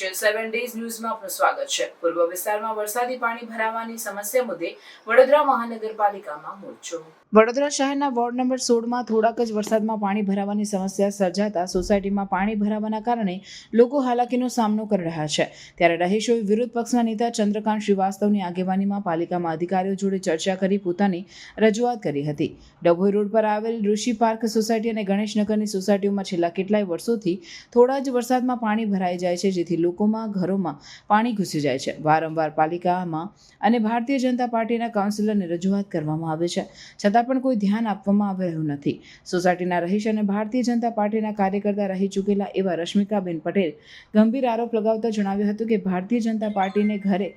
Special seven days ન્યૂઝમાં આપનું સ્વાગત છે. પૂર્વ વિસ્તારમાં વરસાદી પાણી ભરાવાની સમસ્યા મુદ્દે વડોદરા મહાનગરપાલિકામાં મોરચો. વડોદરા શહેરના વોર્ડ નંબર સોળમાં થોડાક જ વરસાદમાં પાણી ભરાવાની સમસ્યા સર્જાતા સોસાયટીમાં પાણી ભરાવાના કારણે લોકો હાલાકીનો સામનો કરી રહ્યા છે. ત્યારે રહીશોએ વિરોધ પક્ષના નેતા ચંદ્રકાંત શ્રીવાસ્તવની આગેવાનીમાં પાલિકામાં અધિકારીઓ જોડે ચર્ચા કરી પોતાની રજૂઆત કરી હતી. ડભોઈ રોડ પર આવેલ ઋષિ પાર્ક સોસાયટી અને ગણેશનગરની સોસાયટીઓમાં છેલ્લા કેટલાય વર્ષોથી થોડા જ વરસાદમાં પાણી ભરાઈ જાય છે, જેથી લોકોમાં ઘરોમાં પાણી ઘૂસી જાય છે. વારંવાર પાલિકામાં અને ભારતીય જનતા પાર્ટીના કાઉન્સિલરને રજૂઆત કરવામાં આવે છે. છતાં પણ કોઈ ધ્યાન આપવામાં આવી રહ્યું નથી. સોસાયટીના રહીશ અને ભારતીય જનતા પાર્ટીના કાર્યકર્તા રહી ચૂકેલા એવા રશ્મિકાબેન પટેલ ગંભીર આરોપ લગાવતા જણાવ્યું હતું કે ભારતીય જનતા પાર્ટીને ઘરે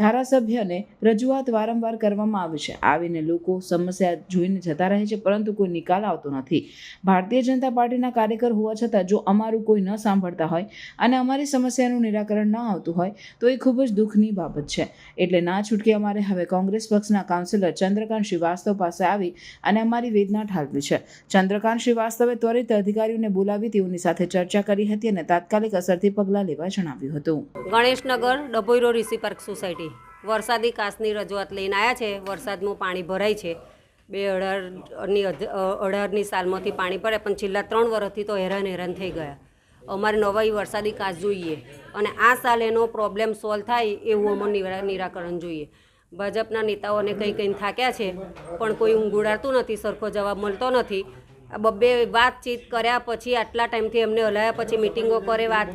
ધારાસભ્યને રજૂઆત વારંવાર કરવામાં આવે છે. આવીને લોકો સમસ્યા જોઈને જતા રહે છે, પરંતુ કોઈ નિકાલ આવતો નથી. ભારતીય જનતા પાર્ટીના કાર્યકર હોવા છતાં જો અમારું કોઈ ન સાંભળતા હોય અને અમારી સમસ્યાનું નિરાકરણ ન આવતું હોય, તો એ ખૂબ જ દુઃખની બાબત છે. એટલે ના છૂટકે અમારે હવે કોંગ્રેસ પક્ષના કાઉન્સિલર ચંદ્રકાંત શ્રીવાસ્તવ પાસે આવી અને અમારી વેદના ઠાલવી છે. ચંદ્રકાંત શ્રીવાસ્તવે ત્વરિત અધિકારીઓને બોલાવી તેઓની સાથે ચર્ચા કરી હતી અને તાત્કાલિક અસરથી પગલાં લેવા જણાવ્યું હતું. Ganeshnagar Dabhoi Rishi park society. વરસાદી કાસની રજૂઆત લઈને આવ્યા છે. વરસાદનું પાણી ભરાય છે. બે અઢારની અઢારની સાલમાંથી પાણી ભરે પણ છેલ્લા ત્રણ વર્ષથી તો હેરાન હેરાન થઈ ગયા. અમારે નવાઈ વરસાદી કાસ જોઈએ અને આ સાલ એનો પ્રોબ્લેમ સોલ્વ થાય એવું અમને નિરા- નિરાકરણ જોઈએ. ભાજપના નેતાઓને કંઈ કંઈ થાક્યા છે, પણ કોઈ ઊંઘ ઉડાડતું નથી, સરખો જવાબ મળતો નથી. બબ્બે વાતચીત કર્યા પછી આટલા ટાઈમથી એમને હલાયા પછી મિટિંગો કરે, વાત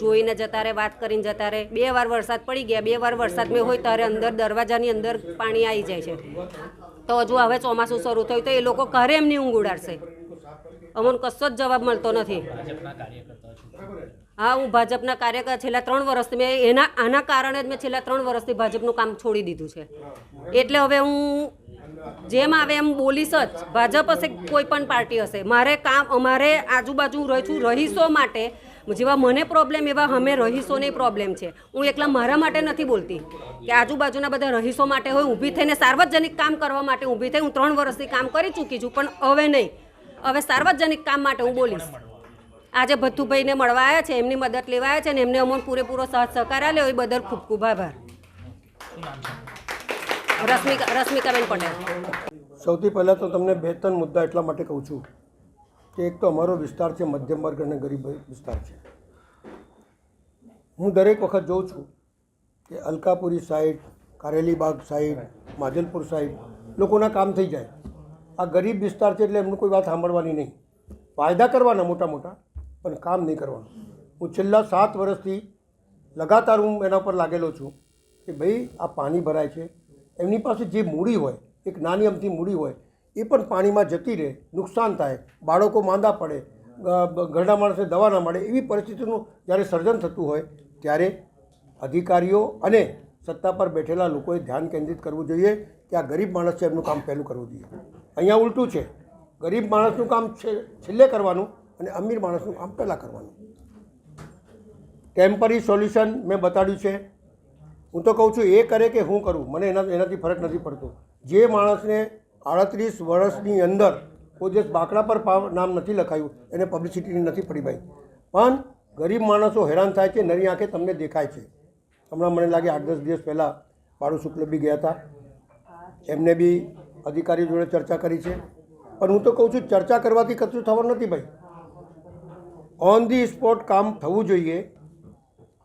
જોઈને જતા રહે, વાત કરીને જતા રહે. બે વાર વરસાદ પડી ગયા, બે વાર વરસાદ મેં હોય ત્યારે અંદર દરવાજાની અંદર પાણી આવી જાય છે. તો હજુ હવે ચોમાસું શરૂ થયું તો એ લોકો ઘરે એમની ઊંઘ ઉડાડશે. અમને કશો જ જવાબ મળતો નથી. હા હું ભાજપના કાર્યકર છેલ્લા ત્રણ વર્ષથી મેં એના આના કારણે જ મેં છેલ્લા ત્રણ વર્ષથી ભાજપનું કામ છોડી દીધું છે. એટલે હવે હું જેમ આવે એમ બોલીશ જ. ભાજપ હશે કોઈ પણ પાર્ટી હશે. મારે કામ અમારે આજુબાજુ રહી છું રહીશો માટે જેવા મને પ્રોબ્લેમ એવા અમે રહીશોને પ્રોબ્લેમ છે. હું એકલા મારા માટે નથી બોલતી. કે આજુબાજુના બધા રહીશો માટે હોય ઊભી થઈને સાર્વજનિક કામ કરવા માટે ઊભી થઈ હું ત્રણ વર્ષથી કામ કરી ચૂકી છું પણ હવે નહીં. હવે સાર્વજનિક કામ માટે હું બોલીશ. આજે ભથ્થુભાઈને મળવા આવ્યા છે એમની મદદ લેવા આવ્યા છે ને એમને અમને પૂરેપૂરો સાથ સહકાર આપ્યો એ બદલ ખૂબ ખૂબ આભાર. રશ્મિકા રશ્મિકાબેન પટેલ. સૌથી પહેલાં તો તમને બે ત્રણ મુદ્દા એટલા માટે કહું છું કે એક તો અમારો વિસ્તાર છે મધ્યમ વર્ગ અને ગરીબ વિસ્તાર છે. હું દરેક વખત જોઉં છું કે Alkapuri side Karelibagh side Majalpur side લોકોના કામ થઈ જાય. આ ગરીબ વિસ્તાર છે એટલે એમનું કોઈ વાત સાંભળવાની નહીં. વાયદા કરવાના મોટા મોટા, પણ કામ નહીં કરવાનું. હું છેલ્લા સાત વર્ષથી લગાતાર હું એના પર લાગેલો છું કે ભાઈ, આ પાણી ભરાય છે. એમની પાસે જે મૂડી હોય, એક નાની અમથી મૂડી હોય, એ પણ પાણીમાં જતી રહે, નુકસાન થાય, બાળકો માંદા પડે ઘરડા માણસને દવા ના મળે એવી પરિસ્થિતિનું જ્યારે સર્જન થતું હોય, ત્યારે અધિકારીઓ અને સત્તા પર બેઠેલા લોકોએ ધ્યાન કેન્દ્રિત કરવું જોઈએ કે આ ગરીબ માણસ છે એમનું કામ પહેલું કરવું જોઈએ. અહીંયા ઉલટું છે. ગરીબ માણસનું કામ છે, છેલ્લે કરવાનું અને અમીર માણસનું કામ પહેલાં કરવાનું. ટેમ્પરરી સોલ્યુશન મેં બતાડ્યું છે. હું તો કહું છું, એ કરે કે હું કરું? મને એના, એનાથી ફરક નથી પડતો. જે માણસને આડત્રીસ વર્ષની અંદર કોઈ દિવસ બાકડા પર નામ નથી લખાયું, એને પબ્લિસિટી નથી પડી ભાઈ. પણ ગરીબ માણસો હેરાન થાય છે, નરી આંખે તમને દેખાય છે. હમણાં મને લાગે આઠ દસ દિવસ પહેલાં બાળુ શુક્લ બી ગયા હતા. એમને બી અધિકારીઓ જોડે ચર્ચા કરી છે. પણ હું તો કહું છું, ચર્ચા કરવાથી કશું થવાનું નથી ભાઈ. ઓન ધી સ્પોટ કામ થવું જોઈએ.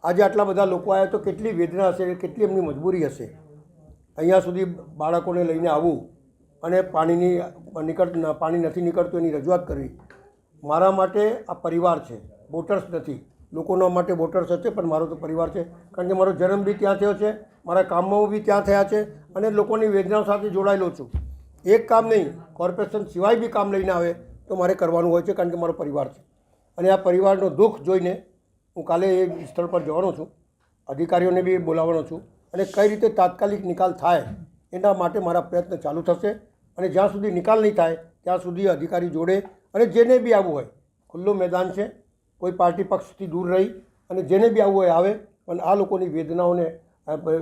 આજે આટલા બધા લોકો આવ્યા તો કેટલી વેદના હશે, કેટલી એમની મજબૂરી હશે. અહીંયા સુધી બાળકોને લઈને આવવું અને પાણીની, નીકળ, પાણી નથી નીકળતું એની રજૂઆત કરવી. મારા માટે આ પરિવાર છે વોટર્સ નથી. લોકોના માટે વોટર્સ હશે પણ મારો તો પરિવાર છે. કારણ કે મારો જન્મ બી ત્યાં થયો છે, મારા કામો બી ત્યાં થયા છે અને લોકોની વેદનાઓ સાથે જોડાયેલો છું. એક કામ નહીં કોર્પોરેશન સિવાય બી કામ લઈને આવે તો મારે કરવાનું હોય છે કારણ કે મારો પરિવાર છે. અને આ પરિવારનો દુઃખ જોઈને હું કાલે એ સ્થળ પર જવાનો છું, અધિકારીઓને બી બોલાવવાનો છું અને કઈ રીતે તાત્કાલિક નિકાલ થાય એના માટે મારા પ્રયત્ન ચાલુ થશે અને જ્યાં સુધી નિકાલ નહીં થાય ત્યાં સુધી અધિકારી જોડે અને જેને બી આવવું હોય, ખુલ્લું મેદાન છે, કોઈ પાર્ટી પક્ષથી દૂર રહી અને જેને બી આવવું હોય આવે, પણ આ લોકોની વેદનાઓને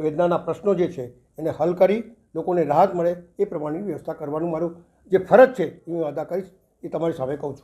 વેદનાના પ્રશ્નો જે છે એને હલ કરી લોકોને રાહત મળે એ પ્રમાણેની વ્યવસ્થા કરવાનું મારું જે ફરજ છે એ હું અદા કરીશ એ તમારી સામે કહું છું.